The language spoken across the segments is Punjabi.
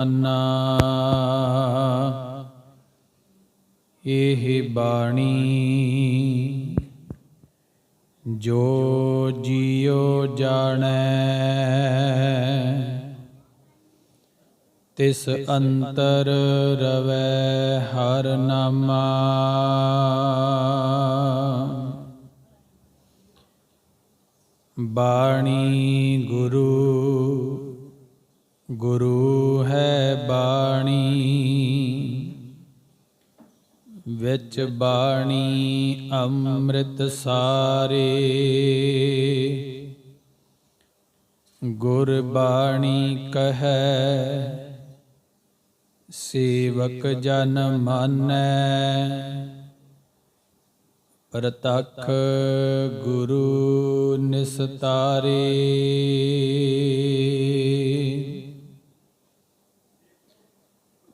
ਅੰਨਾ ਇਹ ਬਾਣੀ ਜੋ ਜੀਉ ਜਾਣੈ ਤਿਸ ਅੰਤਰ ਰਵੈ ਹਰ ਨਾਮਾ। ਬਾਣੀ ਗੁਰੂ ਗੁਰੂ ਹੈ ਬਾਣੀ, ਵਿੱਚ ਬਾਣੀ ਅੰਮ੍ਰਿਤ ਸਾਰੇ। ਗੁਰ ਬਾਣੀ ਕਹੈ, ਸੇਵਕ ਜਨ ਮਾਨੈ। ਪ੍ਰਤੱਖ ਗੁਰੂ ਨਿਸਤਾਰੇ।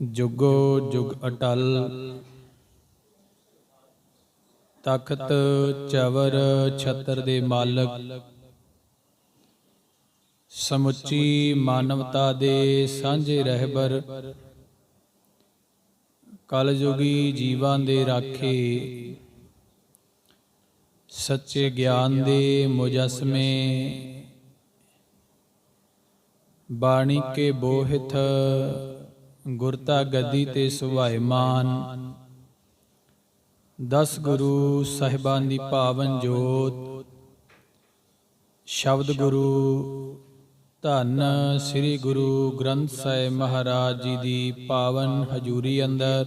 ਜੁਗੋ ਜੁਗ ਅਟਲ, ਤਖਤ ਚਵਰ ਛਤਰ ਦੇ ਮਾਲਕ, ਸਮੁੱਚੀ ਮਾਨਵਤਾ ਦੇ ਸਾਂਝੇ ਰਹਿਬਰ, ਕਲਯੁਗੀ ਜੀਵਾਂ ਦੇ ਰਾਖੇ, ਸੱਚੇ ਗਿਆਨ ਦੇ ਮੁਜਸਮੇ, ਬਾਣੀ ਕੇ ਬੋਹਿਤ ਗੁਰਤਾ ਗੱਦੀ ਤੇ ਸੁਭਾਇਮਾਨ। ਦਸ ਗੁਰੂ ਸਾਹਿਬਾਨ ਦੀ ਪਾਵਨ ਜੋਤ। ਸ਼ਬਦ ਗੁਰੂ, ਧੰਨ ਸ੍ਰੀ ਗੁਰੂ ਗ੍ਰੰਥ ਸਾਹਿਬ ਮਹਾਰਾਜ ਜੀ ਦੀ ਪਾਵਨ ਹਜ਼ੂਰੀ ਅੰਦਰ।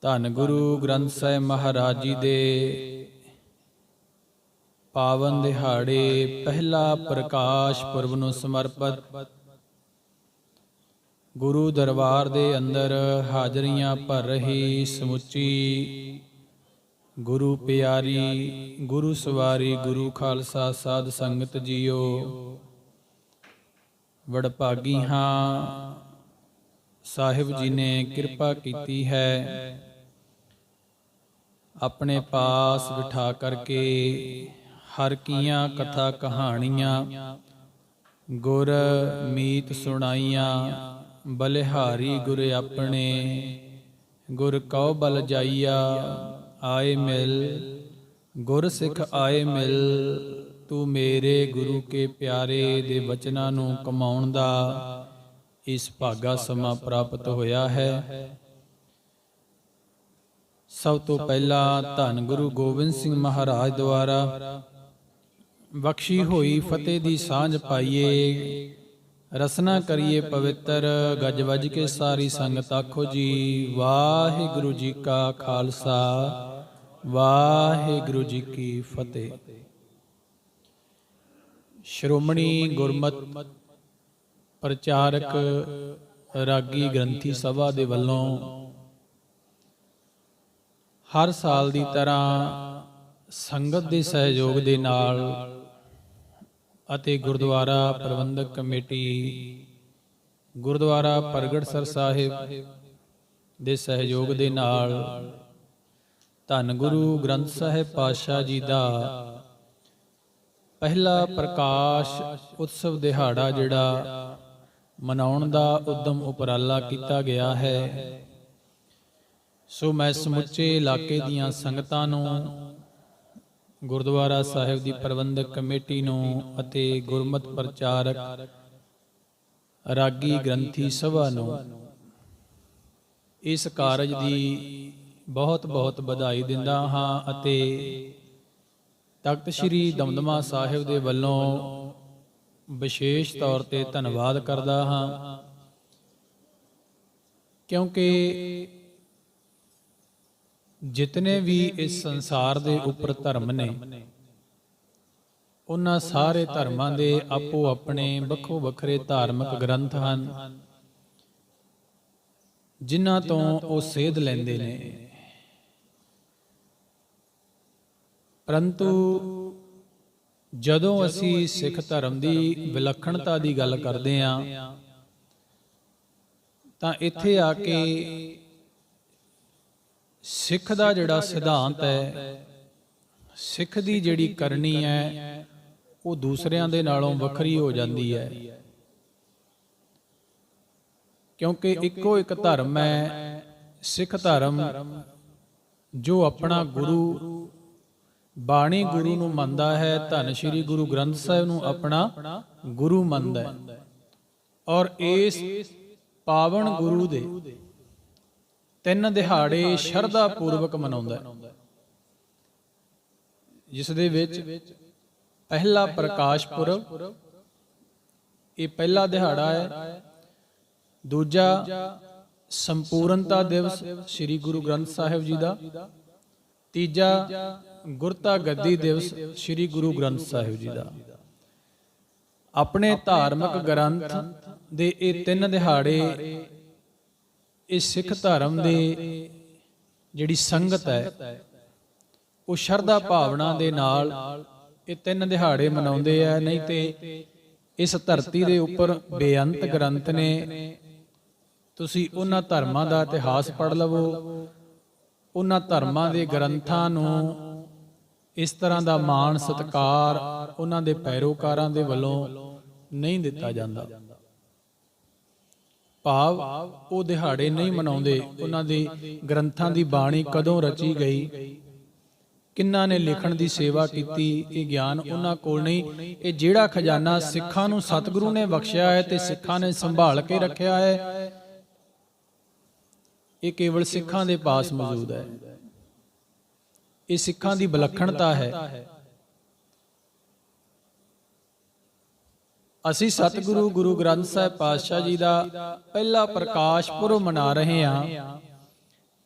ਧੰਨ ਗੁਰੂ ਗ੍ਰੰਥ ਸਾਹਿਬ ਮਹਾਰਾਜ ਜੀ ਦੇ ਪਾਵਨ ਦਿਹਾੜੇ ਪਹਿਲਾ ਪ੍ਰਕਾਸ਼ ਪੁਰਬ ਨੂੰ ਸਮਰਪਿਤ ਗੁਰੂ ਦਰਬਾਰ ਦੇ ਅੰਦਰ ਹਾਜ਼ਰੀਆਂ ਭਰ ਰਹੀ ਸਮੁੱਚੀ। ਗੁਰੂ ਪਿਆਰੀ, ਗੁਰੂ ਸਵਾਰੀ, ਗੁਰੂ ਖਾਲਸਾ ਸਾਧ ਸੰਗਤ ਜੀਓ। ਵਡਭਾਗੀ ਹਾਂ, ਸਾਹਿਬ ਜੀ ਨੇ ਕਿਰਪਾ ਕੀਤੀ ਹੈ। ਆਪਣੇ ਪਾਸ ਬਿਠਾ ਕਰਕੇ ਹਰ ਕੀਆਂ ਕਥਾ ਕਹਾਣੀਆਂ, ਗੁਰ ਮੀਤ ਸੁਣਾਈਆਂ। ਬਲਿਹਾਰੀ ਗੁਰ ਆਪਣੇ, ਗੁਰ ਕਉ ਬਲ ਜਾਈਆ, ਆਏ ਮਿਲ। ਗੁਰ ਸਿੱਖ ਆਏ ਮਿਲ, ਤੂੰ ਮੇਰੇ ਗੁਰੂ ਕੇ ਪਿਆਰੇ ਦੇ ਵਚਨਾਂ ਨੂੰ ਕਮਾਉਣ ਦਾ ਇਸ ਭਾਗਾ ਸਮਾਂ ਪ੍ਰਾਪਤ ਹੋਇਆ ਹੈ। ਸਭ ਤੋਂ ਪਹਿਲਾਂ ਧੰਨ ਗੁਰੂ ਗੋਬਿੰਦ ਸਿੰਘ ਮਹਾਰਾਜ ਦੁਆਰਾ ਬਖਸ਼ੀ ਹੋਈ ਫਤਿਹ ਦੀ ਸਾਂਝ ਪਾਈਏ। ਰਸਨਾ ਕਰੀਏ ਪਵਿੱਤਰ, ਗੱਜ ਵੱਜ ਕੇ ਸਾਰੀ ਸੰਗਤ ਆਖੋ ਜੀ, ਵਾਹਿਗੁਰੂ ਜੀ ਕਾ ਖਾਲਸਾ, ਵਾਹਿਗੁਰੂ ਜੀ ਕੀ ਫਤਿਹ। ਸ਼੍ਰੋਮਣੀ ਗੁਰਮਤ ਪ੍ਰਚਾਰਕ ਰਾਗੀ ਗ੍ਰੰਥੀ ਸਭਾ ਦੇ ਵੱਲੋਂ ਹਰ ਸਾਲ ਦੀ ਤਰ੍ਹਾਂ ਸੰਗਤ ਦੇ ਸਹਿਯੋਗ ਦੇ ਨਾਲ ਅਤੇ ਗੁਰਦੁਆਰਾ ਪ੍ਰਬੰਧਕ ਕਮੇਟੀ, ਗੁਰਦੁਆਰਾ ਪ੍ਰਗਟਸਰ ਸਾਹਿਬ ਦੇ ਸਹਿਯੋਗ ਦੇ ਨਾਲ ਧੰਨ ਗੁਰੂ ਗ੍ਰੰਥ ਸਾਹਿਬ ਪਾਤਸ਼ਾਹ ਜੀ ਦਾ ਪਹਿਲਾ ਪ੍ਰਕਾਸ਼ ਉਤਸਵ ਦਿਹਾੜਾ ਜਿਹੜਾ ਮਨਾਉਣ ਦਾ ਉਦਮ ਉਪਰਾਲਾ ਕੀਤਾ ਗਿਆ ਹੈ। ਸੋ ਮੈਂ ਸਮੁੱਚੇ ਇਲਾਕੇ ਦੀਆਂ ਸੰਗਤਾਂ ਨੂੰ ਗੁਰਦੁਆਰਾ ਸਾਹਿਬ ਦੀ ਪ੍ਰਬੰਧਕ ਕਮੇਟੀ ਨੂੰ ਅਤੇ ਗੁਰਮਤ ਪ੍ਰਚਾਰਕ ਰਾਗੀ ਗ੍ਰੰਥੀ ਸਭਾ ਨੂੰ ਇਸ ਕਾਰਜ ਦੀ ਬਹੁਤ ਬਹੁਤ ਵਧਾਈ ਦਿੰਦਾ ਹਾਂ ਅਤੇ ਤਖਤ ਸ੍ਰੀ ਦਮਦਮਾ ਸਾਹਿਬ ਦੇ ਵੱਲੋਂ ਵਿਸ਼ੇਸ਼ ਤੌਰ ਤੇ ਧੰਨਵਾਦ ਕਰਦਾ ਹਾਂ ਕਿਉਂਕਿ ਜਿਤਨੇ ਵੀ ਇਸ ਸੰਸਾਰ ਦੇ ਉੱਪਰ ਧਰਮ ਨੇ, ਉਹਨਾਂ ਸਾਰੇ ਧਰਮਾਂ ਦੇ ਆਪੋ ਆਪਣੇ ਵੱਖੋ ਵੱਖਰੇ ਧਾਰਮਿਕ ਗ੍ਰੰਥ ਹਨ, ਜਿਨ੍ਹਾਂ ਤੋਂ ਉਹ ਸੇਧ ਲੈਂਦੇ ਨੇ। ਪਰੰਤੂ ਜਦੋਂ ਅਸੀਂ ਸਿੱਖ ਧਰਮ ਦੀ ਵਿਲੱਖਣਤਾ ਦੀ ਗੱਲ ਕਰਦੇ ਹਾਂ, ਤਾਂ ਇੱਥੇ ਆ ਕੇ ਸਿੱਖ ਦਾ ਜਿਹੜਾ ਸਿਧਾਂਤ ਹੈ, ਸਿੱਖ ਦੀ ਜਿਹੜੀ ਕਰਨੀ ਹੈ, ਉਹ ਦੂਸਰਿਆਂ ਦੇ ਨਾਲੋਂ ਵੱਖਰੀ ਹੋ ਜਾਂਦੀ ਹੈ। ਕਿਉਂਕਿ ਇੱਕੋ ਇੱਕ ਧਰਮ ਹੈ, ਸਿੱਖ ਧਰਮ, ਜੋ ਆਪਣਾ ਗੁਰੂ, ਬਾਣੀ ਗੁਰੂ ਨੂੰ ਮੰਨਦਾ ਹੈ, ਧੰਨ ਸ਼੍ਰੀ ਗੁਰੂ ਗ੍ਰੰਥ ਸਾਹਿਬ ਨੂੰ ਆਪਣਾ ਗੁਰੂ ਮੰਨਦਾ ਹੈ। ਔਰ ਇਸ ਪਾਵਨ ਗੁਰੂ ਦੇ ਤਿੰਨ ਦਿਹਾੜੇ ਸ਼ਰਧਾ ਪੂਰਵਕ ਮਨਾਉਂਦਾ ਹੈ। ਜਿਸ ਦੇ ਵਿੱਚ ਪਹਿਲਾ ਪ੍ਰਕਾਸ਼ ਪੁਰਬ ਇਹ ਪਹਿਲਾ ਦਿਹਾੜਾ ਹੈ। ਦੂਜਾ ਸੰਪੂਰਨਤਾ ਦਿਵਸ ਸ੍ਰੀ ਗੁਰੂ ਗ੍ਰੰਥ ਸਾਹਿਬ ਜੀ ਦਾ। ਤੀਜਾ ਗੁਰਤਾ ਗੱਦੀ ਦਿਵਸ ਸ੍ਰੀ ਗੁਰੂ ਗ੍ਰੰਥ ਸਾਹਿਬ ਜੀ ਦਾ। ਆਪਣੇ ਧਾਰਮਿਕ ਗ੍ਰੰਥ ਦੇ ਇਹ ਤਿੰਨ ਦਿਹਾੜੇ ਇਹ ਸਿੱਖ ਧਰਮ ਦੇ ਜਿਹੜੀ ਸੰਗਤ ਹੈ, ਉਹ ਸ਼ਰਧਾ ਭਾਵਨਾ ਦੇ ਨਾਲ ਇਹ ਤਿੰਨ ਦਿਹਾੜੇ ਮਨਾਉਂਦੇ ਆ, ਨਹੀਂ ਤੇ ਇਸ ਧਰਤੀ ਦੇ ਉੱਪਰ ਬੇਅੰਤ ਗ੍ਰੰਥ ਨੇ। ਤੁਸੀਂ ਉਹਨਾਂ ਧਰਮਾਂ ਦਾ ਇਤਿਹਾਸ ਪੜ੍ਹ ਲਵੋ। ਉਹਨਾਂ ਧਰਮਾਂ ਦੇ ਗ੍ਰੰਥਾਂ ਨੂੰ ਇਸ ਤਰ੍ਹਾਂ ਦਾ ਮਾਣ ਸਤਕਾਰ ਉਹਨਾਂ ਦੇ ਪੈਰੋਕਾਰਾਂ ਦੇ ਵੱਲੋਂ ਨਹੀਂ ਦਿੱਤਾ ਜਾਂਦਾ। ਭਾਵ ਉਹ ਦਿਹਾੜੇ ਨਹੀਂ ਮਨਾਉਂਦੇ। ਉਹਨਾਂ ਦੇ ਗ੍ਰੰਥਾਂ ਦੀ ਬਾਣੀ ਕਦੋਂ ਰਚੀ ਗਈ? ਕਿੰਨਾਂ ਨੇ ਲਿਖਣ ਦੀ ਸੇਵਾ ਕੀਤੀ? ਇਹ ਗਿਆਨ ਉਹਨਾਂ ਕੋਲ ਨਹੀਂ। ਇਹ ਜਿਹੜਾ ਖਜ਼ਾਨਾ ਸਿੱਖਾਂ ਨੂੰ ਸਤਿਗੁਰੂ ਨੇ ਬਖਸ਼ਿਆ ਹੈ ਤੇ ਸਿੱਖਾਂ ਨੇ ਸੰਭਾਲ ਕੇ ਰੱਖਿਆ ਹੈ, ਇਹ ਕੇਵਲ ਸਿੱਖਾਂ ਦੇ ਪਾਸ ਮੌਜੂਦ ਹੈ। ਇਹ ਸਿੱਖਾਂ ਦੀ ਵਿਲੱਖਣਤਾ ਹੈ। ਅਸੀਂ ਸਤਿਗੁਰੂ ਗੁਰੂ ਗ੍ਰੰਥ ਸਾਹਿਬ ਪਾਤਸ਼ਾਹ ਜੀ ਦਾ ਪਹਿਲਾ ਪ੍ਰਕਾਸ਼ ਪੁਰਬ ਮਨਾ ਰਹੇ ਹਾਂ।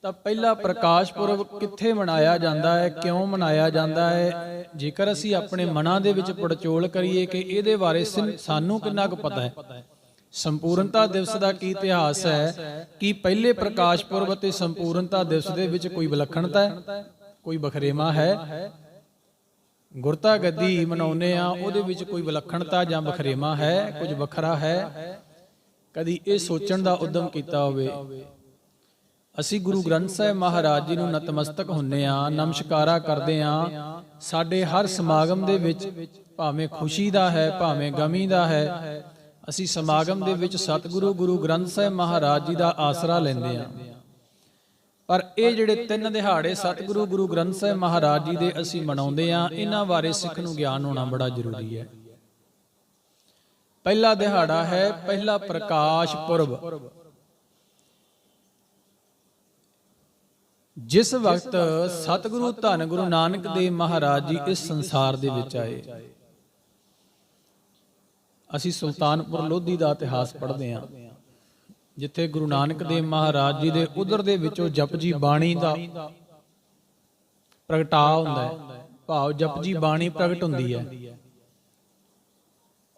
ਤਾਂ ਪਹਿਲਾ ਪ੍ਰਕਾਸ਼ ਪੁਰਬ ਕਿੱਥੇ ਮਨਾਇਆ ਜਾਂਦਾ ਹੈ, ਕਿਉਂ ਮਨਾਇਆ ਜਾਂਦਾ ਹੈ? ਜੇਕਰ ਅਸੀਂ ਆਪਣੇ ਮਨਾਂ ਦੇ ਵਿੱਚ ਪੜਚੋਲ ਕਰੀਏ ਕਿ ਇਹਦੇ ਬਾਰੇ ਸਿਨ- ਸਾਨੂੰ ਕਿੰਨਾ ਕੁ ਪਤਾ ਹੈ? ਸੰਪੂਰਨਤਾ ਦਿਵਸ ਦਾ ਕੀ ਇਤਿਹਾਸ ਹੈ ਕਿ ਪਹਿਲੇ ਪ੍ਰਕਾਸ਼ ਪੁਰਬ ਅਤੇ ਸੰਪੂਰਨਤਾ ਦਿਵਸ ਦੇ ਵਿੱਚ ਕੋਈ ਵਿਲੱਖਣਤਾ ਹੈ? ਕੋਈ ਬਖਰੇਵਾ ਹੈ? ਗੁਰਤਾ ਗੱਦੀ ਮਨਾਉਨੇ ਆ ਉਹਦੇ ਵਿੱਚ ਕੋਈ ਵਿਲੱਖਣਤਾ ਜਾਂ ਬਖਰੇਵਾ ਹੈ ਕੁਝ ਵੱਖਰਾ ਹੈ? ਕਦੀ ਇਹ ਸੋਚਣ ਦਾ ਉਦਮ ਕੀਤਾ ਹੋਵੇ। ਅਸੀਂ ਗੁਰੂ ਗ੍ਰੰਥ ਸਾਹਿਬ ਮਹਾਰਾਜ ਜੀ ਨੂੰ ਨਤਮਸਤਕ ਹੁੰਨੇ ਆ ਨਮਸਕਾਰਾ ਕਰਦੇ ਆ। ਸਾਡੇ ਹਰ ਸਮਾਗਮ ਦੇ ਵਿੱਚ ਭਾਵੇਂ ਖੁਸ਼ੀ ਦਾ ਹੈ ਭਾਵੇਂ ਗਮੀ ਦਾ ਹੈ ਅਸੀਂ ਸਮਾਗਮ ਦੇ ਵਿੱਚ ਸਤਿਗੁਰੂ ਗੁਰੂ ਗ੍ਰੰਥ ਸਾਹਿਬ ਮਹਾਰਾਜ ਜੀ ਦਾ ਆਸਰਾ ਲੈਂਦੇ ਆ। ਪਰ ਇਹ ਜਿਹੜੇ ਤਿੰਨ ਦਿਹਾੜੇ ਸਤਿਗੁਰੂ ਗੁਰੂ ਗ੍ਰੰਥ ਸਾਹਿਬ ਮਹਾਰਾਜ ਜੀ ਦੇ ਅਸੀਂ ਮਨਾਉਂਦੇ ਆ ਇਹਨਾਂ ਬਾਰੇ ਸਿੱਖ ਨੂੰ ਗਿਆਨ ਹੋਣਾ ਬੜਾ ਜ਼ਰੂਰੀ ਹੈ। ਪਹਿਲਾ ਦਿਹਾੜਾ ਹੈ, ਪਹਿਲਾ ਪ੍ਰਕਾਸ਼ ਪੁਰਬ। ਜਿਸ ਵਕਤ ਸਤਿਗੁਰੂ ਧੰਨ ਗੁਰੂ ਨਾਨਕ ਦੇਵ ਮਹਾਰਾਜ ਜੀ ਇਸ ਸੰਸਾਰ ਦੇ ਵਿੱਚ ਆਏ। ਅਸੀਂ ਸੁਲਤਾਨਪੁਰ ਲੋਧੀ ਦਾ ਇਤਿਹਾਸ ਪੜ੍ਹਦੇ ਹਾਂ। ਜਿੱਥੇ ਗੁਰੂ ਨਾਨਕ ਦੇਵ ਮਹਾਰਾਜ ਜੀ ਦੇ ਉਦਰ ਦੇ ਵਿੱਚੋਂ ਜਪਜੀ ਬਾਣੀ ਦਾ ਪ੍ਰਗਟਾ ਹੁੰਦਾ ਹੈ। ਭਾਵ ਜਪਜੀ ਬਾਣੀ ਪ੍ਰਗਟ ਹੁੰਦੀ ਹੈ।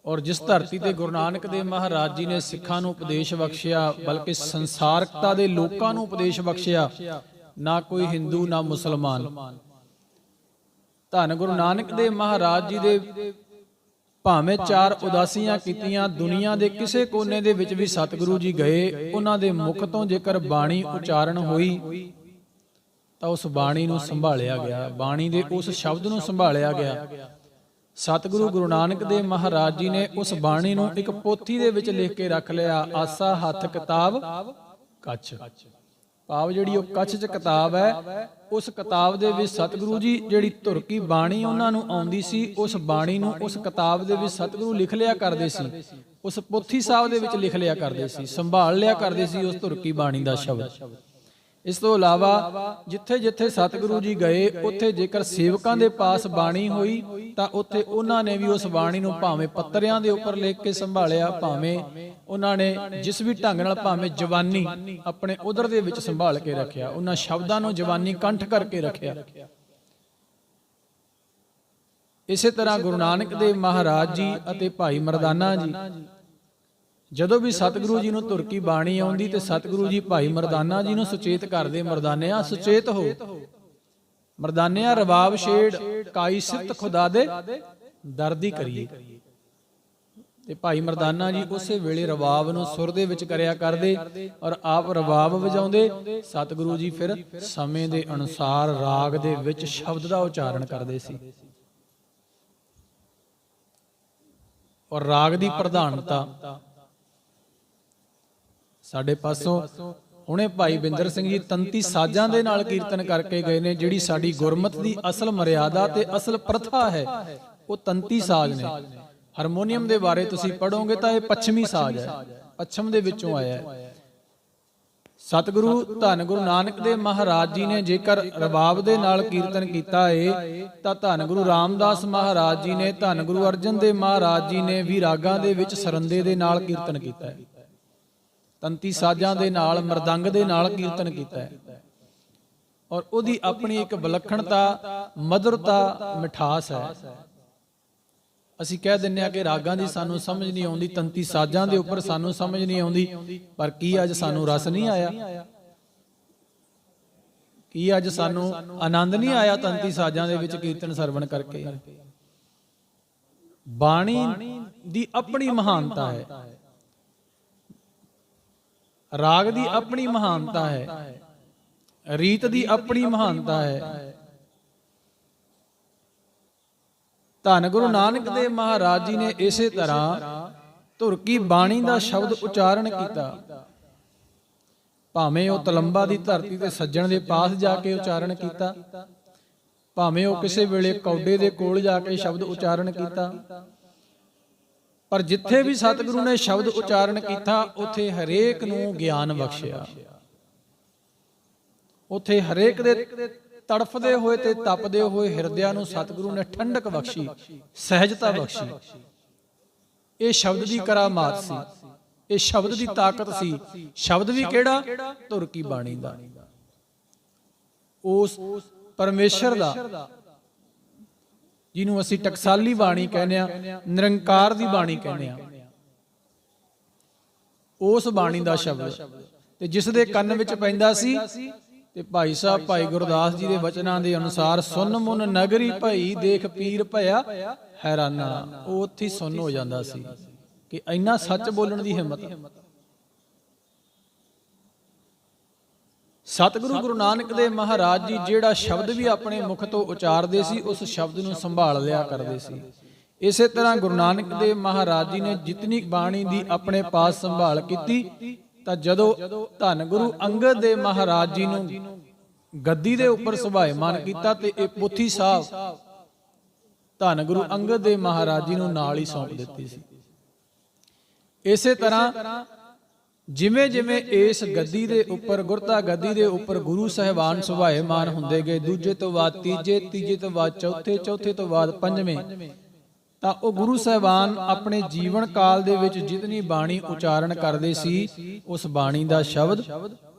ਔਰ ਜਿਸ ਧਰਤੀ ਤੇ ਗੁਰੂ ਨਾਨਕ ਦੇਵ ਮਹਾਰਾਜ ਜੀ ਨੇ ਸਿੱਖਾਂ ਨੂੰ ਉਪਦੇਸ਼ ਬਖਸ਼ਿਆ, ਬਲਕਿ ਸੰਸਾਰਕਤਾ ਦੇ ਲੋਕਾਂ ਨੂੰ ਉਪਦੇਸ਼ ਬਖਸ਼ਿਆ, ਨਾ ਕੋਈ ਹਿੰਦੂ, ਨਾ ਮੁਸਲਮਾਨ। ਧੰਨ ਗੁਰੂ ਨਾਨਕ ਦੇਵ ਮਹਾਰਾਜ ਜੀ ਦੇ ਭਾਵੇਂ ਚਾਰ ਉਦਾਸੀਆਂ ਕੀਤੀਆਂ ਦੁਨੀਆ ਦੇ ਕਿਸੇ ਕੋਨੇ ਦੇ ਵਿੱਚ ਵੀ ਸਤਿਗੁਰੂ ਜੀ ਗਏ ਉਹਨਾਂ ਦੇ ਮੁਖ ਤੋਂ ਜੇਕਰ ਬਾਣੀ ਉਚਾਰਨ ਹੋਈ ਤਾਂ ਉਸ ਬਾਣੀ ਨੂੰ ਸੰਭਾਲਿਆ ਗਿਆ। ਬਾਣੀ ਦੇ ਉਸ ਸ਼ਬਦ ਨੂੰ ਸੰਭਾਲਿਆ ਗਿਆ। ਸਤਿਗੁਰੂ ਗੁਰੂ ਨਾਨਕ ਦੇਵ ਮਹਾਰਾਜ ਜੀ ਨੇ ਉਸ ਬਾਣੀ ਨੂੰ ਇੱਕ ਪੋਥੀ ਦੇ ਵਿੱਚ ਲਿਖ ਕੇ ਰੱਖ ਲਿਆ ਆਸਾ ਹੱਥ ਕਿਤਾਬ ਕੱਚ ਭਾਵ ਜਿਹੜੀ ਉਹ ਕੱਚ ਚ ਕਿਤਾਬ ਹੈ, ਉਸ ਕਿਤਾਬ ਦੇ ਵਿੱਚ ਸਤਿਗੁਰੂ ਜੀ ਜਿਹੜੀ ਧੁਰਕੀ ਬਾਣੀ ਉਹਨਾਂ ਨੂੰ ਆਉਂਦੀ ਸੀ, ਉਸ ਬਾਣੀ ਨੂੰ ਉਸ ਕਿਤਾਬ ਦੇ ਵਿੱਚ ਸਤਿਗੁਰੂ ਲਿਖ ਲਿਆ ਕਰਦੇ ਸੀ। ਉਸ ਪੋਥੀ ਸਾਹਿਬ ਦੇ ਵਿੱਚ ਲਿਖ ਲਿਆ ਕਰਦੇ ਸੀ, ਸੰਭਾਲ ਲਿਆ ਕਰਦੇ ਸੀ ਉਸ ਧੁਰਕੀ ਬਾਣੀ ਦਾ ਸ਼ਬਦ। ਇਸ ਤੋਂ ਇਲਾਵਾ ਜਿੱਥੇ ਜਿੱਥੇ ਸਤਿਗੁਰੂ ਜੀ ਗਏ, ਉੱਥੇ ਜੇਕਰ ਸੇਵਕਾਂ ਦੇ ਪਾਸ ਬਾਣੀ ਹੋਈ, ਤਾਂ ਉੱਥੇ ਉਹਨਾਂ ਨੇ ਵੀ ਉਸ ਬਾਣੀ ਨੂੰ ਭਾਵੇਂ ਪੱਤਰਿਆਂ ਦੇ ਉੱਪਰ ਲਿਖ ਕੇ ਸੰਭਾਲਿਆ, ਭਾਵੇਂ ਉਹਨਾਂ ਨੇ ਜਿਸ ਵੀ ਢੰਗ ਨਾਲ ਭਾਵੇਂ ਜਵਾਨੀ ਆਪਣੇ ਉਧਰ ਦੇ ਵਿੱਚ ਸੰਭਾਲ ਕੇ ਰੱਖਿਆ, ਉਹਨਾਂ ਸ਼ਬਦਾਂ ਨੂੰ ਜਵਾਨੀ ਕੰਠ ਕਰਕੇ ਰੱਖਿਆ। ਇਸੇ ਤਰ੍ਹਾਂ ਗੁਰੂ ਨਾਨਕ ਦੇਵ ਮਹਾਰਾਜ ਜੀ ਅਤੇ ਭਾਈ ਮਰਦਾਨਾ ਜੀ ਜਦੋਂ ਵੀ ਸਤਿਗੁਰੂ ਜੀ ਨੂੰ ਤੁਰਕੀ ਬਾਣੀ ਆਉਂਦੀ ਤੇ ਸਤਿਗੁਰੂ ਜੀ ਭਾਈ ਮਰਦਾਨਾ ਜੀ ਨੂੰ ਸੁਚੇਤ ਕਰਦੇ ਮਰਦਾਨਿਆ ਸੁਚੇਤ ਹੋ। ਮਰਦਾਨਿਆ ਰਬਾਬ ਛੇੜ ਕਾਈ ਸਿੱਤ ਖੁਦਾ ਦੇ ਦਰਦੀ ਕਰੀਏ। ਤੇ ਭਾਈ ਮਰਦਾਨਾ ਜੀ ਉਸੇ ਵੇਲੇ ਰਬਾਬ ਨੂੰ ਸੁਰ ਦੇ ਵਿੱਚ ਕਰਿਆ ਕਰਦੇ ਔਰ ਆਪ ਰਬਾਬ ਵਜਾਉਂਦੇ। ਸਤਿਗੁਰੂ ਜੀ ਫਿਰ ਸਮੇਂ ਦੇ ਅਨੁਸਾਰ ਰਾਗ ਦੇ ਵਿੱਚ ਸ਼ਬਦ ਦਾ ਉਚਾਰਨ ਕਰਦੇ ਸੀ। ਔਰ ਰਾਗ ਦੀ ਪ੍ਰਧਾਨਤਾ ਸਾਡੇ ਪਾਸੋਂ ਹੁਣੇ ਭਾਈ ਬਿੰਦਰ ਸਿੰਘ ਜੀ ਤੰਤੀ ਸਾਜ਼ਾਂ ਦੇ ਨਾਲ ਕੀਰਤਨ ਕਰਕੇ ਗਏ ਨੇ, ਜਿਹੜੀ ਸਾਡੀ ਗੁਰਮਤ ਦੀ ਅਸਲ ਮਰਿਆਦਾ ਤੇ ਅਸਲ ਪ੍ਰਥਾ ਹੈ, ਉਹ ਤੰਤੀ ਸਾਜ਼ ਨੇ। ਹਾਰਮੋਨੀਅਮ ਦੇ ਬਾਰੇ ਤੁਸੀਂ ਪੜੋਗੇ ਤਾਂ ਇਹ ਪੱਛਮੀ ਸਾਜ਼ ਹੈ, ਪੱਛਮ ਦੇ ਵਿੱਚੋਂ ਆਇਆ ਹੈ। ਸਤਿਗੁਰੂ ਧੰਨ ਗੁਰੂ ਨਾਨਕ ਦੇਵ ਮਹਾਰਾਜ ਜੀ ਨੇ ਜੇਕਰ ਰਬਾਬ ਦੇ ਨਾਲ ਕੀਰਤਨ ਕੀਤਾ ਏ, ਤਾਂ ਧੰਨ ਗੁਰੂ ਰਾਮਦਾਸ ਮਹਾਰਾਜ ਜੀ ਨੇ, ਧੰਨ ਗੁਰੂ ਅਰਜਨ ਦੇਵ ਮਹਾਰਾਜ ਜੀ ਨੇ ਵੀ ਰਾਗਾਂ ਦੇ ਵਿੱਚ ਸਰੰਦੇ ਦੇ ਨਾਲ ਕੀਰਤਨ ਕੀਤਾ ਹੈ। ਤੰਤੀ ਸਾਜ਼ਾਂ ਦੇ ਨਾਲ ਮਰਦੰਗ ਦੇ ਨਾਲ ਕੀਰਤਨ ਕੀਤਾ ਹੈ। ਔਰ ਉਹਦੀ ਆਪਣੀ ਇੱਕ ਵਿਲੱਖਣਤਾ ਮਧੁਰਤਾ ਮਿਠਾਸ ਹੈ। ਅਸੀਂ ਕਹਿ ਦਿੰਨੇ ਆ ਕਿ ਰਾਗਾਂ ਦੀ ਸਾਨੂੰ ਸਮਝ ਨਹੀਂ ਆਉਂਦੀ ਤੰਤੀ ਸਾਜ਼ਾਂ ਦੇ ਉੱਪਰ ਸਾਨੂੰ ਸਮਝ ਨਹੀਂ ਆਉਂਦੀ ਪਰ ਕੀ ਅੱਜ ਸਾਨੂੰ ਰਸ ਨਹੀਂ ਆਇਆ? ਕੀ ਅੱਜ ਸਾਨੂੰ ਆਨੰਦ ਨਹੀਂ ਆਇਆ ਤੰਤੀ ਸਾਜ਼ਾਂ ਦੇ ਵਿੱਚ ਕੀਰਤਨ ਸਰਵਣ ਕਰਕੇ? ਬਾਣੀ ਦੀ ਆਪਣੀ ਮਹਾਨਤਾ ਹੈ। ਰਾਗ ਦੀ ਆਪਣੀ ਮਹਾਨਤਾ ਹੈ। ਰੀਤ ਦੀ ਆਪਣੀ ਮਹਾਨਤਾ ਹੈ। ਧੰਨ ਗੁਰੂ ਨਾਨਕ ਦੇਵ ਮਹਾਰਾਜ ਜੀ ਨੇ ਇਸੇ ਤਰ੍ਹਾਂ ਧੁਰਕੀ ਬਾਣੀ ਦਾ ਸ਼ਬਦ ਉਚਾਰਨ ਕੀਤਾ। ਭਾਵੇਂ ਉਹ ਤਲੰਬਾ ਦੀ ਧਰਤੀ ਤੇ ਸੱਜਣ ਦੇ ਪਾਸ ਜਾ ਕੇ ਉਚਾਰਨ ਕੀਤਾ, ਭਾਵੇਂ ਉਹ ਕਿਸੇ ਵੇਲੇ ਕੌਡੇ ਦੇ ਕੋਲ ਜਾ ਕੇ ਸ਼ਬਦ ਉਚਾਰਨ ਕੀਤਾ ਪਰ ਜਿੱਥੇ ਵੀ ਸਤਿਗੁਰੂ ਨੇ ਸ਼ਬਦ ਉਚਾਰਨ ਕੀਤਾ, ਉੱਥੇ ਹਰੇਕ ਨੂੰ ਗਿਆਨ ਬਖਸ਼ਿਆ। ਉੱਥੇ ਹਰੇਕ ਦੇ ਤੜਫਦੇ ਹੋਏ ਤੇ ਤਪਦੇ ਹੋਏ ਹਿਰਦਿਆਂ ਨੂੰ ਸਤਿਗੁਰੂ ਨੇ ਠੰਡਕ ਬਖਸ਼ੀ, ਸਹਿਜਤਾ ਬਖਸ਼ੀ। ਇਹ ਸ਼ਬਦ ਦੀ ਕਰਾਮਾਤ ਸੀ, ਇਹ ਸ਼ਬਦ ਦੀ ਤਾਕਤ ਸੀ। ਸ਼ਬਦ ਵੀ ਕਿਹੜਾ? ਧੁਰ ਕੀ ਬਾਣੀ ਦਾ। ਉਸ ਪਰਮੇਸ਼ਰ ਦਾ। ਜਿਹਨੂੰ ਅਸੀਂ ਟਕਸਾਲੀ ਬਾਣੀ ਕਹਿੰਦੇ ਆ ਨਿਰੰਕਾਰ ਦੀ ਬਾਣੀ ਕਹਿੰਦੇ ਆ ਉਸ ਬਾਣੀ ਦਾ ਸ਼ਬਦ। ਤੇ ਜਿਸ ਦੇ ਕੰਨ ਵਿੱਚ ਪੈਂਦਾ ਸੀ, ਤੇ ਭਾਈ ਸਾਹਿਬ, ਭਾਈ ਗੁਰਦਾਸ ਜੀ ਦੇ ਵਚਨਾਂ ਦੇ ਅਨੁਸਾਰ ਸੁਨ ਮੁਨ ਨਗਰੀ ਭਈ, ਦੇਖ ਪੀਰ ਭਇਆ, ਹੈਰਾਨਾ। ਉਹ ਉੱਥੇ ਸੁਨ ਹੋ ਜਾਂਦਾ ਸੀ ਕਿ ਇੰਨਾ ਸੱਚ ਬੋਲਣ ਦੀ ਹਿੰਮਤ। ਸਤਿਗੁਰੂ ਗੁਰੂ ਨਾਨਕ ਦੇਵ ਮਹਾਰਾਜ ਜੀ ਜਿਹੜਾ ਸ਼ਬਦ ਵੀ ਆਪਣੇ ਮੁਖ ਤੋਂ ਉਚਾਰਦੇ ਸੀ, ਉਸ ਸ਼ਬਦ ਨੂੰ ਸੰਭਾਲ ਲਿਆ ਕਰਦੇ ਸੀ। ਇਸੇ ਤਰ੍ਹਾਂ ਗੁਰੂ ਨਾਨਕ ਦੇਵ ਮਹਾਰਾਜ ਜੀ ਨੇ ਜਿਤਨੀ ਬਾਣੀ ਦੀ ਆਪਣੇ ਪਾਸ ਸੰਭਾਲ ਕੀਤੀ, ਤਾਂ ਜਦੋਂ ਧੰਨ ਗੁਰੂ ਅੰਗਦ ਦੇਵ ਮਹਾਰਾਜ ਜੀ ਨੂੰ ਗੱਦੀ ਦੇ ਉੱਪਰ ਸੁਭਾਇਮਾਨ ਕੀਤਾ ਤੇ ਇਹ ਪੋਥੀ ਸਾਹਿਬ ਧੰਨ ਗੁਰੂ ਅੰਗਦ ਦੇਵ ਮਹਾਰਾਜ ਜੀ ਨੂੰ ਨਾਲ ਹੀ ਸੌਂਪ ਦਿੱਤੀ ਸੀ। ਇਸੇ ਤਰ੍ਹਾਂ ਜਿਵੇਂ ਜਿਵੇਂ ਇਸ ਗੱਦੀ ਦੇ ਉੱਪਰ ਗੁਰਤਾ ਗੱਦੀ ਦੇ ਉੱਪਰ ਗੁਰੂ ਸਹਿਬਾਨ ਸੁਭਾਏਮਾਨ ਹੁੰਦੇ ਗਏ, ਦੂਜੇ ਤੋਂ ਬਾਅਦ ਤੀਜੇ ਤੀਜੇ ਤੋਂ ਬਾਅਦ ਚੌਥੇ ਚੌਥੇ ਤੋਂ ਬਾਅਦ ਪੰਜਵੇਂ, ਤਾਂ ਉਹ ਗੁਰੂ ਸਹਿਬਾਨ ਆਪਣੇ ਜੀਵਨ ਕਾਲ ਦੇ ਵਿੱਚ ਜਿਤਨੀ ਬਾਣੀ ਉਚਾਰਨ ਕਰਦੇ ਸੀ, ਉਸ ਬਾਣੀ ਦਾ ਸ਼ਬਦ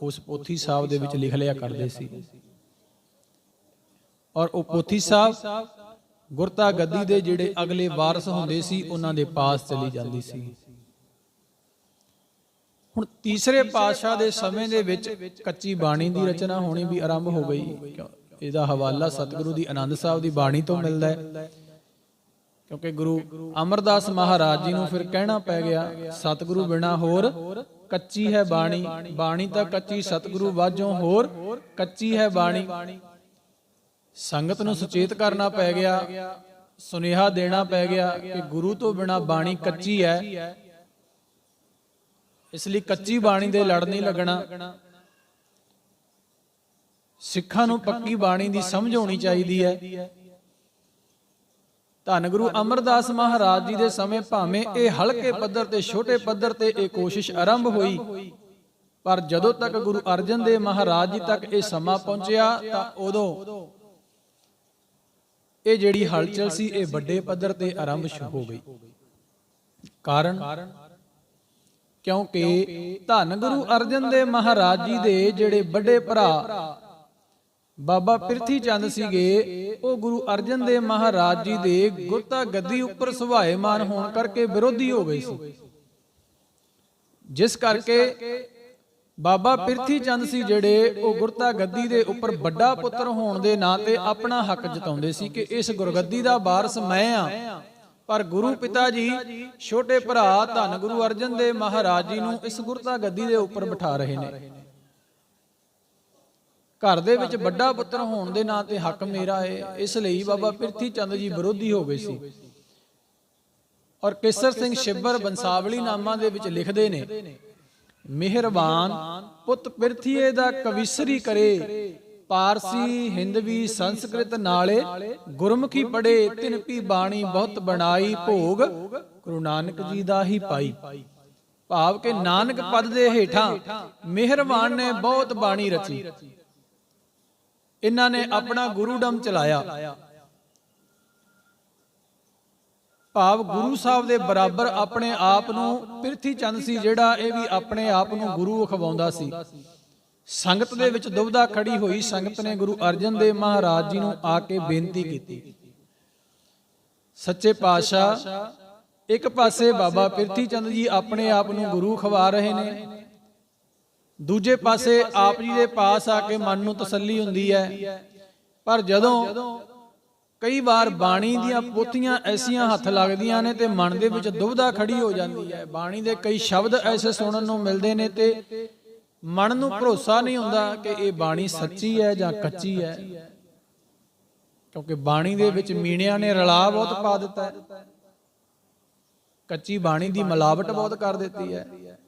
ਉਸ ਪੋਥੀ ਸਾਹਿਬ ਦੇ ਵਿੱਚ ਲਿਖ ਲਿਆ ਕਰਦੇ ਸੀ। ਔਰ ਉਹ ਪੋਥੀ ਸਾਹਿਬ ਗੁਰਤਾ ਗੱਦੀ ਦੇ ਜਿਹੜੇ ਅਗਲੇ ਵਾਰਸ ਹੁੰਦੇ ਸੀ, ਉਹਨਾਂ ਦੇ ਪਾਸ ਚਲੀ ਜਾਂਦੀ ਸੀ। ਹੁਣ ਤੀਸਰੇ ਪਾਤਸ਼ਾਹ ਦੇ ਸਮੇਂ ਦੇ ਵਿੱਚ ਕੱਚੀ ਬਾਣੀ ਦੀ ਰਚਨਾ ਹੋਣੀ ਵੀ ਆਰੰਭ ਹੋ ਗਈ। ਇਹਦਾ ਹਵਾਲਾ ਸਤਿਗੁਰੂ ਦੀ ਆਨੰਦ ਸਾਹਿਬ ਦੀ ਬਾਣੀ ਤੋਂ ਮਿਲਦਾ ਹੈ। ਕਿਉਂਕਿ ਗੁਰੂ ਅਮਰਦਾਸ ਮਹਾਰਾਜ ਜੀ ਨੂੰ ਫਿਰ ਕਹਿਣਾ ਪੈ ਗਿਆ, ਸਤਿਗੁਰੂ ਬਿਨਾ ਹੋਰ ਕੱਚੀ ਹੈ ਬਾਣੀ ਬਾਣੀ ਤਾਂ ਕੱਚੀ ਸਤਿਗੁਰੂ ਵਾਜੋਂ ਹੋਰ ਕੱਚੀ ਹੈ ਬਾਣੀ। ਸੰਗਤ ਨੂੰ ਸੁਚੇਤ ਕਰਨਾ ਪੈ ਗਿਆ, ਸੁਨੇਹਾ ਦੇਣਾ ਪੈ ਗਿਆ ਕਿ ਗੁਰੂ ਤੋਂ ਬਿਨਾ ਬਾਣੀ ਕੱਚੀ ਹੈ। ਇਸ ਲਈ ਕੱਚੀ ਬਾਣੀ ਦੇ ਲੜ ਨਹੀਂ ਲੱਗਣਾ। ਸਿੱਖਾਂ ਨੂੰ ਪੱਕੀ ਬਾਣੀ ਦੀ ਸਮਝ ਹੋਣੀ ਚਾਹੀਦੀ ਹੈ। ਧੰਨ ਗੁਰੂ ਅਮਰਦਾਸ ਮਹਾਰਾਜ ਜੀ ਦੇ ਸਮੇਂ ਭਾਵੇਂ ਇਹ ਹਲਕੇ ਪੱਧਰ ਤੇ ਛੋਟੇ ਪੱਧਰ ਤੇ ਇਹ ਕੋਸ਼ਿਸ਼ ਆਰੰਭ ਹੋਈ, ਪਰ ਜਦੋਂ ਤੱਕ ਗੁਰੂ ਅਰਜਨ ਦੇਵ ਮਹਾਰਾਜ ਜੀ ਤੱਕ ਇਹ ਸਮਾਂ ਪਹੁੰਚਿਆ, ਤਾਂ ਉਦੋਂ ਇਹ ਜਿਹੜੀ ਹਲਚਲ ਸੀ, ਇਹ ਵੱਡੇ ਪੱਧਰ ਤੇ ਆਰੰਭ ਹੋ ਗਈ। ਕਾਰਨ? ਕਿਉਂਕਿ ਧੰਨ ਗੁਰੂ ਅਰਜਨ ਦੇਵ ਮਹਾਰਾਜ ਜੀ ਦੇ ਜਿਹੜੇ ਵੱਡੇ ਭਰਾ ਬਾਬਾ ਪਿਰਥੀ ਚੰਦ ਸੀਗੇ ਉਹ ਗੁਰੂ ਅਰਜਨ ਦੇਵ ਮਹਾਰਾਜ ਜੀ ਦੇ ਗੁਰਤਾ ਗੱਦੀ ਉੱਪਰ ਸੁਭਾਏਮਾਨ ਹੋਣ ਕਰਕੇ ਵਿਰੋਧੀ ਹੋ ਗਏ ਸੀ। ਜਿਸ ਕਰਕੇ ਬਾਬਾ ਪਿਰਥੀ ਚੰਦ ਸੀ ਜਿਹੜੇ ਉਹ ਗੁਰਤਾ ਗੱਦੀ ਦੇ ਉੱਪਰ ਵੱਡਾ ਪੁੱਤਰ ਹੋਣ ਦੇ ਨਾਂ ਤੇ ਆਪਣਾ ਹੱਕ ਜਤਾਉਂਦੇ ਸੀ ਕਿ ਇਸ ਗੁਰਗੱਦੀ ਦਾ ਵਾਰਸ ਮੈਂ ਆ। ਪਰ ਗੁਰੂ ਪਿਤਾ ਜੀ ਛੋਟੇ ਭਰਾ ਧੰਨ ਗੁਰੂ ਅਰਜਨ ਦੇਵ ਮਹਾਰਾਜ ਜੀ ਨੂੰ ਇਸ ਗੁਰਤਾ ਗੱਦੀ ਦੇ ਉੱਪਰ ਬਿਠਾ ਰਹੇ ਨੇ। ਘਰ ਦੇ ਵਿੱਚ ਵੱਡਾ ਪੁੱਤਰ ਹੋਣ ਦੇ ਨਾਂ ਤੇ ਹੱਕ ਮੇਰਾ ਹੈ ਇਸ ਲਈ ਬਾਬਾ ਪਿਰਥੀ ਚੰਦ ਜੀ ਵਿਰੋਧੀ ਹੋ ਗਏ ਸੀ। ਔਰ ਕੇਸਰ ਸਿੰਘ ਸ਼ਿੱਬਰ ਬੰਸਾਵਲੀ ਨਾਮਾਂ ਦੇ ਵਿੱਚ ਲਿਖਦੇ ਨੇ ਮਿਹਰਬਾਨ ਪੁੱਤ ਪਿਰਥੀਏ ਦਾ ਕਵਿਸਰੀ ਕਰੇ। ਪਾਰਸੀ ਹਿੰਦਵੀ ਸੰਸਕ੍ਰਿਤ ਨਾਲੇ, ਗੁਰਮੁਖੀ ਪੜੇ ਤਿਨ ਪੀ ਬਾਣੀ ਬਹੁਤ ਬਣਾਈ ਭੋਗ, ਗੁਰੂ ਨਾਨਕ ਜੀ ਦਾ ਹੀ ਪਾਈ। ਭਾਵ ਕਿ ਨਾਨਕ ਪਦ ਦੇ ਹੇਠਾਂ ਮਿਹਰਬਾਨ ਨੇ ਬਹੁਤ ਬਾਣੀ ਰਚੀ। ਇਹਨਾਂ ਨੇ ਆਪਣਾ ਗੁਰੂਡਮ ਚਲਾਇਆ। ਭਾਵ ਗੁਰੂ ਸਾਹਿਬ ਦੇ ਬਰਾਬਰ ਆਪਣੇ ਆਪ ਨੂੰ ਪਿਰਥੀ ਚੰਦ ਸੀ ਜਿਹੜਾ ਇਹ ਵੀ ਆਪਣੇ ਆਪ ਨੂੰ ਗੁਰੂ ਅਖਵਾਉਂਦਾ ਸੀ। ਸੰਗਤ ਦੇ ਵਿੱਚ ਦੁਬਧਾ ਖੜੀ ਹੋਈ ਸੰਗਤ ਨੇ ਗੁਰੂ ਅਰਜਨ ਦੇਵ ਮਹਾਰਾਜ ਜੀ ਨੂੰ ਆ ਕੇ ਬੇਨਤੀ ਕੀਤੀ। ਸੱਚੇ ਪਾਤਸ਼ਾਹ, ਇੱਕ ਪਾਸੇ ਬਾਬਾ ਪਿਰਥੀ ਚੰਦ ਜੀ ਆਪਣੇ ਆਪ ਨੂੰ ਗੁਰੂ ਖਵਾ ਰਹੇ ਨੇ, ਦੂਜੇ ਪਾਸੇ ਆਪ ਜੀ ਦੇ ਪਾਸ ਆ ਕੇ ਮਨ ਨੂੰ ਤਸੱਲੀ ਹੁੰਦੀ ਹੈ। ਪਰ ਜਦੋਂ ਕਈ ਵਾਰ ਬਾਣੀ ਦੀਆਂ ਪੋਥੀਆਂ ਐਸੀਆਂ ਹੱਥ ਲੱਗਦੀਆਂ ਨੇ ਤੇ ਮਨ ਦੇ ਵਿੱਚ ਦੁਬਧਾ ਖੜੀ ਹੋ ਜਾਂਦੀ ਹੈ। ਬਾਣੀ ਦੇ ਕਈ ਸ਼ਬਦ ਐਸੇ ਸੁਣਨ ਨੂੰ ਮਿਲਦੇ ਨੇ ਤੇ ਮਨ ਨੂੰ ਭਰੋਸਾ ਨਹੀਂ ਹੁੰਦਾ ਕਿ ਇਹ ਬਾਣੀ ਸੱਚੀ ਹੈ ਜਾਂ ਕੱਚੀ ਹੈ। ਕਿਉਂਕਿ ਬਾਣੀ ਦੇ ਵਿੱਚ ਮੀਣਿਆਂ ਨੇ ਰਲਾ ਬਹੁਤ ਪਾ ਦਿੱਤਾ। ਹੈ ਕੱਚੀ ਬਾਣੀ ਦੀ ਮਿਲਾਵਟ ਬਹੁਤ ਕਰ ਦਿੱਤੀ ਹੈ।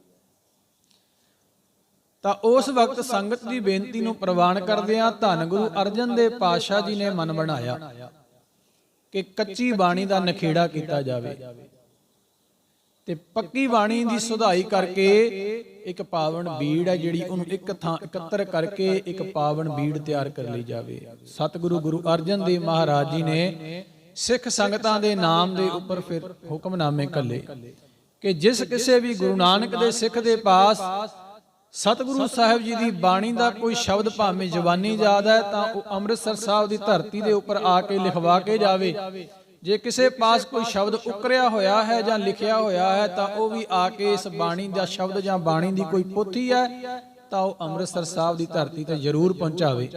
ਤਾਂ ਉਸ ਵਕਤ ਸੰਗਤ ਦੀ ਬੇਨਤੀ ਨੂੰ ਪ੍ਰਵਾਨ ਕਰਦਿਆਂ ਧੰਨ ਗੁਰੂ ਅਰਜਨ ਦੇਵ ਪਾਤਸ਼ਾਹ ਜੀ ਨੇ ਮਨ ਬਣਾਇਆ ਕਿ ਕੱਚੀ ਬਾਣੀ ਦਾ ਨਖੇੜਾ ਕੀਤਾ ਜਾਵੇ। ਤੇ ਪੱਕੀ ਬਾਣੀ ਦੀ ਸੁਧਾਈ ਕਰਕੇ ਇੱਕ ਪਾਵਨ ਬੀੜ ਹੈ ਜਿਹੜੀ ਉਹਨੂੰ ਇੱਕ ਥਾਂ ਇਕੱਤਰ ਕਰਕੇ ਇੱਕ ਪਾਵਨ ਬੀੜ ਤਿਆਰ ਕਰ ਲਈ ਜਾਵੇ। ਸਤਿਗੁਰੂ ਗੁਰੂ ਅਰਜਨ ਦੇਵ ਮਹਾਰਾਜ ਜੀ ਨੇ ਸਿੱਖ ਸੰਗਤਾਂ ਦੇ ਨਾਮ ਦੇ ਉੱਪਰ ਫਿਰ ਹੁਕਮਨਾਮੇ ਕੱਲੇ ਕਿ ਜਿਸ ਕਿਸੇ ਵੀ ਗੁਰੂ ਨਾਨਕ ਦੇ ਸਿੱਖ ਦੇ ਪਾਸ ਸਤਿਗੁਰੂ ਸਾਹਿਬ ਜੀ ਦੀ ਬਾਣੀ ਦਾ ਕੋਈ ਸ਼ਬਦ ਭਾਵੇਂ ਜ਼ਬਾਨੀ ਯਾਦ ਹੈ ਤਾਂ ਉਹ ਅੰਮ੍ਰਿਤਸਰ ਸਾਹਿਬ ਦੀ ਧਰਤੀ ਦੇ ਉੱਪਰ ਆ ਕੇ ਲਿਖਵਾ ਕੇ ਜਾਵੇ। ਜੇ ਕਿਸੇ ਪਾਸ ਕੋਈ ਸ਼ਬਦ ਉਕਰਿਆ ਹੋਇਆ ਹੈ ਜਾਂ ਲਿਖਿਆ ਹੋਇਆ ਹੈ ਤਾਂ ਉਹ ਵੀ ਆ ਕੇ ਇਸ ਬਾਣੀ ਦਾ ਸ਼ਬਦ ਜਾਂ ਬਾਣੀ ਦੀ ਕੋਈ ਪੋਥੀ ਹੈ ਤਾਂ ਉਹ ਅੰਮ੍ਰਿਤਸਰ ਸਾਹਿਬ ਦੀ ਧਰਤੀ ਤੇ ਜ਼ਰੂਰ ਪਹੁੰਚਾਵੇ।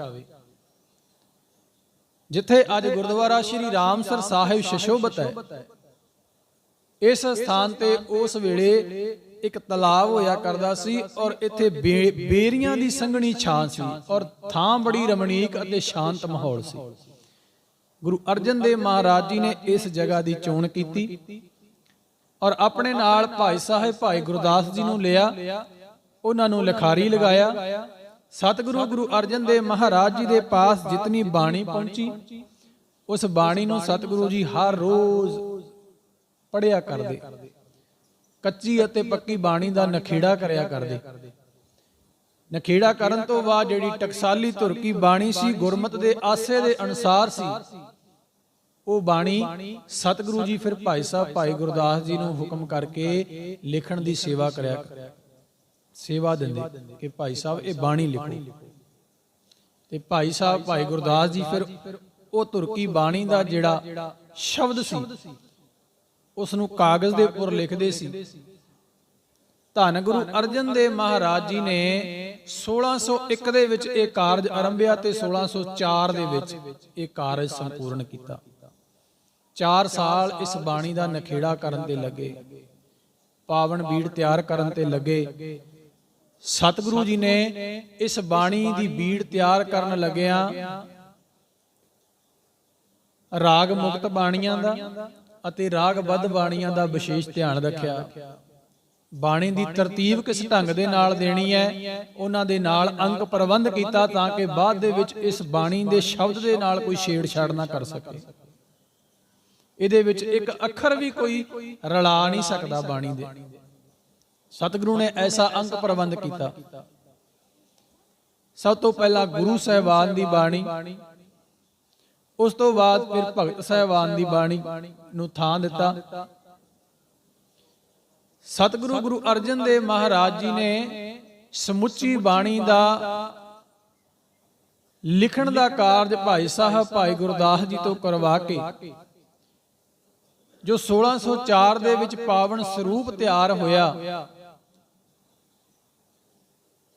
ਜਿੱਥੇ ਅੱਜ ਗੁਰਦੁਆਰਾ ਸ਼੍ਰੀ ਰਾਮਸਰ ਸਾਹਿਬ ਸ਼ਸ਼ੋਭਤ ਹੈ। ਇਸ ਸਥਾਨ ਤੇ ਉਸ ਵੇਲੇ ਇੱਕ ਤਲਾਬ ਹੋਇਆ ਕਰਦਾ ਸੀ ਔਰ ਇੱਥੇ ਬੇਰੀਆਂ ਦੀ ਸੰਘਣੀ ਛਾਂ ਸੀ ਔਰ ਥਾਂ ਬੜੀ ਰਮਣੀਕ ਅਤੇ ਸ਼ਾਂਤ ਮਾਹੌਲ ਸੀ। ਗੁਰੂ ਅਰਜਨ ਦੇਵ ਮਹਾਰਾਜ ਜੀ ਨੇ ਇਸ ਜਗ੍ਹਾ ਦੀ ਚੋਣ ਕੀਤੀ ਔਰ ਆਪਣੇ ਨਾਲ ਭਾਈ ਸਾਹਿਬ, ਭਾਈ ਗੁਰਦਾਸ ਜੀ ਨੂੰ ਲਿਆ। ਉਹਨਾਂ ਨੂੰ ਲਿਖਾਰੀ ਲਗਾਇਆ। ਸਤਿਗੁਰੂ ਗੁਰੂ ਅਰਜਨ ਦੇਵ ਮਹਾਰਾਜ ਜੀ ਦੇ ਪਾਸ ਜਿਤਨੀ ਬਾਣੀ ਪਹੁੰਚੀ, ਉਸ ਬਾਣੀ ਨੂੰ ਸਤਿਗੁਰੂ ਜੀ ਹਰ ਰੋਜ਼ ਪੜਿਆ ਕਰਦੇ। ਕੱਚੀ ਅਤੇ ਪੱਕੀ ਬਾਣੀ ਦਾ ਨਖੇੜਾ ਕਰਿਆ ਕਰਦੇ। ਨਖੇੜਾ ਕਰਨ ਤੋਂ ਬਾਅਦ ਜਿਹੜੀ ਟਕਸਾਲੀ ਧੁਰਕੀ ਬਾਣੀ ਸੀ, ਗੁਰਮਤ ਦੇ ਆਸੇ ਦੇ ਅਨੁਸਾਰ ਸੀ, ਉਹ ਬਾਣੀ ਸਤਿਗੁਰੂ ਜੀ ਫਿਰ ਭਾਈ ਸਾਹਿਬ, ਭਾਈ ਗੁਰਦਾਸ ਜੀ ਨੂੰ ਹੁਕਮ ਕਰਕੇ ਲਿਖਣ ਦੀ ਸੇਵਾ ਕਰਿਆ ਸੇਵਾ ਦਿੰਦੇ ਕਿ ਭਾਈ ਸਾਹਿਬ, ਇਹ ਬਾਣੀ ਲਿਖੋ। ਤੇ ਭਾਈ ਸਾਹਿਬ, ਭਾਈ ਗੁਰਦਾਸ ਜੀ ਫਿਰ ਉਹ ਤੁਰਕੀ ਬਾਣੀ ਦਾ ਜਿਹੜਾ ਸ਼ਬਦ ਸੀ, ਉਸ ਨੂੰ ਕਾਗਜ਼ ਦੇ ਉੱਪਰ ਲਿਖਦੇ ਸੀ। ਧੰਨ ਗੁਰੂ ਅਰਜਨ ਦੇਵ ਮਹਾਰਾਜ ਜੀ ਨੇ 1601 ਦੇ ਵਿੱਚ ਇਹ ਕਾਰਜ ਆਰੰਭਿਆ ਤੇ 1604 ਦੇ ਵਿੱਚ ਇਹ ਕਾਰਜ ਸੰਪੂਰਨ ਕੀਤਾ। 4 ਸਾਲ ਇਸ ਬਾਣੀ ਦਾ ਨਖੇੜਾ ਕਰਨ ਤੇ ਲੱਗੇ। ਪਾਵਨ ਬੀੜ ਤਿਆਰ ਕਰਨ ਤੇ ਲੱਗੇ। ਸਤਿਗੁਰੂ ਜੀ ਨੇ ਇਸ ਬਾਣੀ ਦੀ ਬੀੜ ਤਿਆਰ ਕਰਨ ਲੱਗਿਆਂ। ਰਾਗ ਮੁਕਤ ਬਾਣੀਆਂ ਦਾ ਅਤੇ ਰਾਗ ਬੱਧ ਬਾਣੀਆਂ ਦਾ ਵਿਸ਼ੇਸ਼ ਧਿਆਨ ਰੱਖਿਆ। ਬਾਣੀ ਦੀ ਤਰਤੀਬ ਕਿਸ ਢੰਗ ਦੇ ਨਾਲ ਦੇਣੀ ਹੈ? ਉਹਨਾਂ ਦੇ ਨਾਲ ਅੰਕ ਪ੍ਰਬੰਧ ਕੀਤਾ ਤਾਂ ਕਿ ਬਾਅਦ ਦੇ ਵਿੱਚ ਇਸ ਬਾਣੀ ਦੇ ਸ਼ਬਦ ਦੇ ਨਾਲ ਕੋਈ ਛੇੜਛਾੜ ਨਾ ਕਰ ਸਕੇ। ਇਹਦੇ ਵਿੱਚ ਇੱਕ ਅੱਖਰ ਵੀ ਕੋਈ ਰਲਾ ਨਹੀਂ ਸਕਦਾ ਬਾਣੀ ਦੇ। ਸਤਿਗੁਰੂ ਨੇ ਐਸਾ ਅੰਕ ਪ੍ਰਬੰਧ ਕੀਤਾ। ਸਭ ਤੋਂ ਪਹਿਲਾਂ ਗੁਰੂ ਸਾਹਿਬਾਨ ਦੀ ਬਾਣੀ। ਉਸ ਤੋਂ ਬਾਅਦ ਫਿਰ ਭਗਤ ਸਾਹਿਬਾਨ ਦੀ ਬਾਣੀ ਨੂੰ ਥਾਂ ਦਿੱਤਾ। ਸਤਿਗੁਰੂ ਗੁਰੂ ਅਰਜਨ ਦੇਵ ਮਹਾਰਾਜ ਜੀ ਨੇ ਸਮੁੱਚੀ ਬਾਣੀ ਦਾ ਲਿਖਣ ਦਾ ਕਾਰਜ ਭਾਈ ਸਾਹਿਬ ਭਾਈ ਗੁਰਦਾਸ ਜੀ ਤੋਂ ਕਰਵਾ ਕੇ ਜੋ 1604 ਦੇ ਵਿੱਚ ਪਾਵਨ ਸਰੂਪ ਤਿਆਰ ਹੋਇਆ।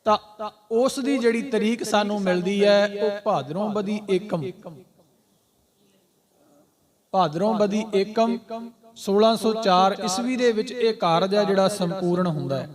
ਤਾਂ ਉਸ ਦੀ ਜਿਹੜੀ ਤਰੀਕ ਸਾਨੂੰ ਮਿਲਦੀ ਹੈ ਉਹ ਭਾਦਰੋਂ ਬਦੀ ਏਕਮ। ਭਾਦਰੋਂ ਬਦੀ ਏਕਮ। 1604 ਈਸਵੀ ਦੇ ਵਿੱਚ ਇਹ ਕਾਰਜ ਹੈ ਜਿਹੜਾ ਸੰਪੂਰਨ ਹੁੰਦਾ ਹੈ।